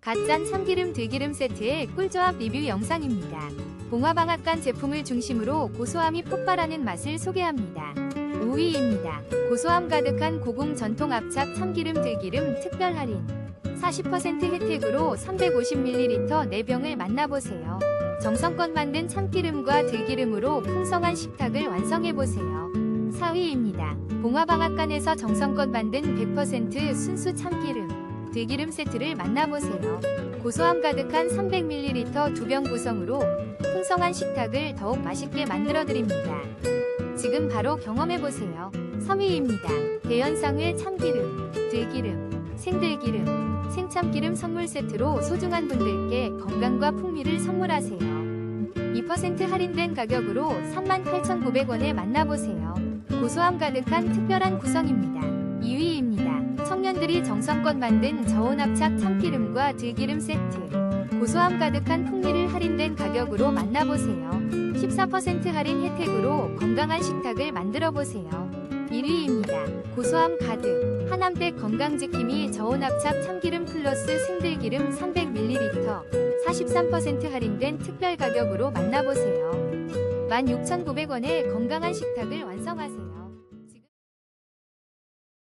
갓짠 참기름 들기름 세트의 꿀조합 리뷰 영상입니다. 봉화방앗간 제품을 중심으로 고소함이 폭발하는 맛을 소개합니다. 5위입니다. 고소함 가득한 고궁 전통 압착 참기름 들기름 특별 할인 40% 혜택으로 350ml 4병을 만나보세요. 정성껏 만든 참기름과 들기름으로 풍성한 식탁을 완성해보세요. 4위입니다. 봉화방앗간에서 정성껏 만든 100% 순수 참기름, 들기름 세트를 만나보세요. 고소함 가득한 300ml 2병 구성으로 풍성한 식탁을 더욱 맛있게 만들어드립니다. 지금 바로 경험해보세요. 3위입니다. 대연상회 참기름, 들기름, 생들기름, 생참기름 선물 세트로 소중한 분들께 건강과 풍미를 선물하세요. 2% 할인된 가격으로 38,900원에 만나보세요. 고소함 가득한 특별한 구성입니다. 2위입니다. 청년들이 정성껏 만든 저온압착 참기름과 들기름 세트. 고소함 가득한 풍미를 할인된 가격으로 만나보세요. 14% 할인 혜택으로 건강한 식탁을 만들어보세요. 1위입니다. 고소함 가득. 하남댁 건강지킴이 저온압착 참기름 플러스 생들기름 300ml 43% 할인된 특별 가격으로 만나보세요. 16,900원에 건강한 식탁을 완성하세요.